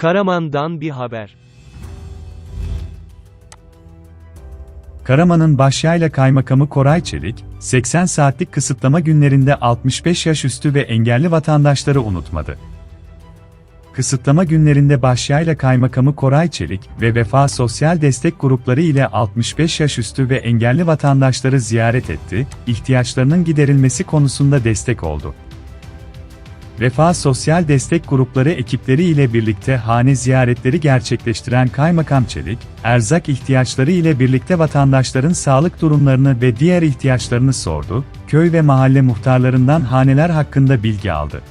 Karaman'dan bir haber. Karaman'ın Başyayla Kaymakamı Koray Çelik, 80 saatlik kısıtlama günlerinde 65 yaş üstü ve engelli vatandaşları unutmadı. Kısıtlama günlerinde Başyayla Kaymakamı Koray Çelik ve Vefa Sosyal Destek Grupları ile 65 yaş üstü ve engelli vatandaşları ziyaret etti, ihtiyaçlarının giderilmesi konusunda destek oldu. Vefa Sosyal Destek Grupları ekipleri ile birlikte hane ziyaretleri gerçekleştiren Kaymakam Çelik, erzak ihtiyaçları ile birlikte vatandaşların sağlık durumlarını ve diğer ihtiyaçlarını sordu, köy ve mahalle muhtarlarından haneler hakkında bilgi aldı.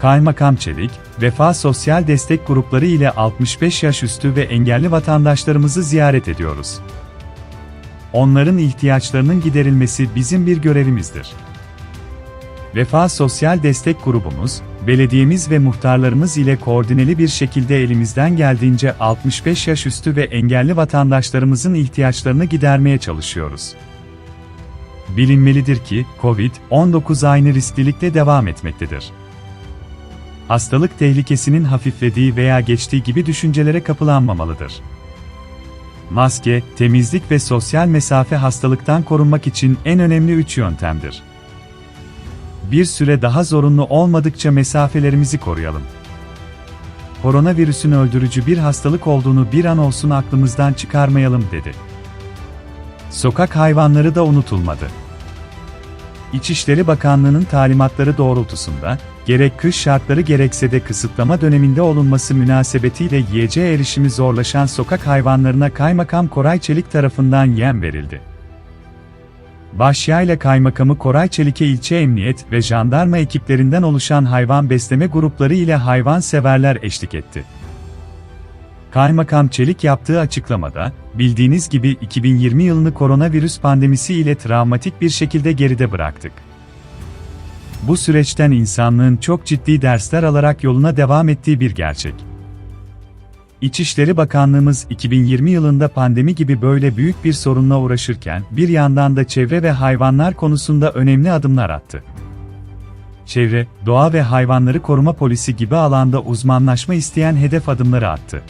Kaymakam Çelik, Vefa Sosyal Destek Grupları ile 65 yaş üstü ve engelli vatandaşlarımızı ziyaret ediyoruz. Onların ihtiyaçlarının giderilmesi bizim bir görevimizdir. Vefa Sosyal Destek Grubumuz, belediyemiz ve muhtarlarımız ile koordineli bir şekilde elimizden geldiğince 65 yaş üstü ve engelli vatandaşlarımızın ihtiyaçlarını gidermeye çalışıyoruz. Bilinmelidir ki, COVID-19 aynı risklilikle devam etmektedir. Hastalık tehlikesinin hafiflediği veya geçtiği gibi düşüncelere kapılanmamalıdır. Maske, temizlik ve sosyal mesafe hastalıktan korunmak için en önemli üç yöntemdir bir süre daha zorunlu olmadıkça mesafelerimizi koruyalım. Koronavirüsün öldürücü bir hastalık olduğunu bir an olsun aklımızdan çıkarmayalım dedi. Sokak hayvanları da unutulmadı. İçişleri Bakanlığı'nın talimatları doğrultusunda, gerek kış şartları gerekse de kısıtlama döneminde olunması münasebetiyle yiyeceğe erişimi zorlaşan sokak hayvanlarına Kaymakam Koray Çelik tarafından yem verildi. Başyayla Kaymakamı Koray Çelik'e ilçe emniyet ve jandarma ekiplerinden oluşan hayvan besleme grupları ile hayvan severler eşlik etti. Kaymakam Çelik yaptığı açıklamada, bildiğiniz gibi 2020 yılını koronavirüs pandemisi ile travmatik bir şekilde geride bıraktık. Bu süreçten insanlığın çok ciddi dersler alarak yoluna devam ettiği bir gerçek. İçişleri Bakanlığımız 2020 yılında pandemi gibi böyle büyük bir sorunla uğraşırken bir yandan da çevre ve hayvanlar konusunda önemli adımlar attı. Çevre, doğa ve hayvanları koruma polisi gibi alanda uzmanlaşma isteyen hedef adımları attı.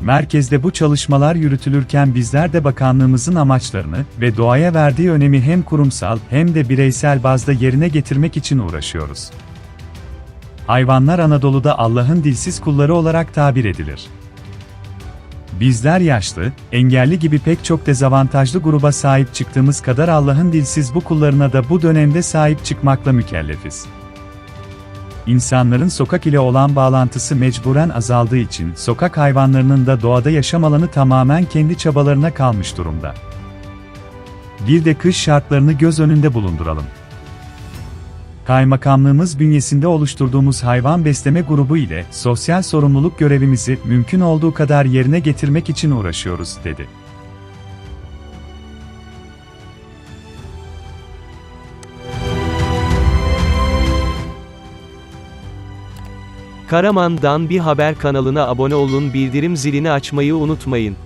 Merkezde bu çalışmalar yürütülürken bizler de bakanlığımızın amaçlarını ve doğaya verdiği önemi hem kurumsal hem de bireysel bazda yerine getirmek için uğraşıyoruz. Hayvanlar Anadolu'da Allah'ın dilsiz kulları olarak tabir edilir. Bizler yaşlı, engelli gibi pek çok dezavantajlı gruba sahip çıktığımız kadar Allah'ın dilsiz bu kullarına da bu dönemde sahip çıkmakla mükellefiz. İnsanların sokak ile olan bağlantısı mecburen azaldığı için sokak hayvanlarının da doğada yaşam alanı tamamen kendi çabalarına kalmış durumda. Bir de kış şartlarını göz önünde bulunduralım. Kaymakamlığımız bünyesinde oluşturduğumuz hayvan besleme grubu ile sosyal sorumluluk görevimizi mümkün olduğu kadar yerine getirmek için uğraşıyoruz, dedi. Karaman'dan bir haber kanalına abone olun bildirim zilini açmayı unutmayın.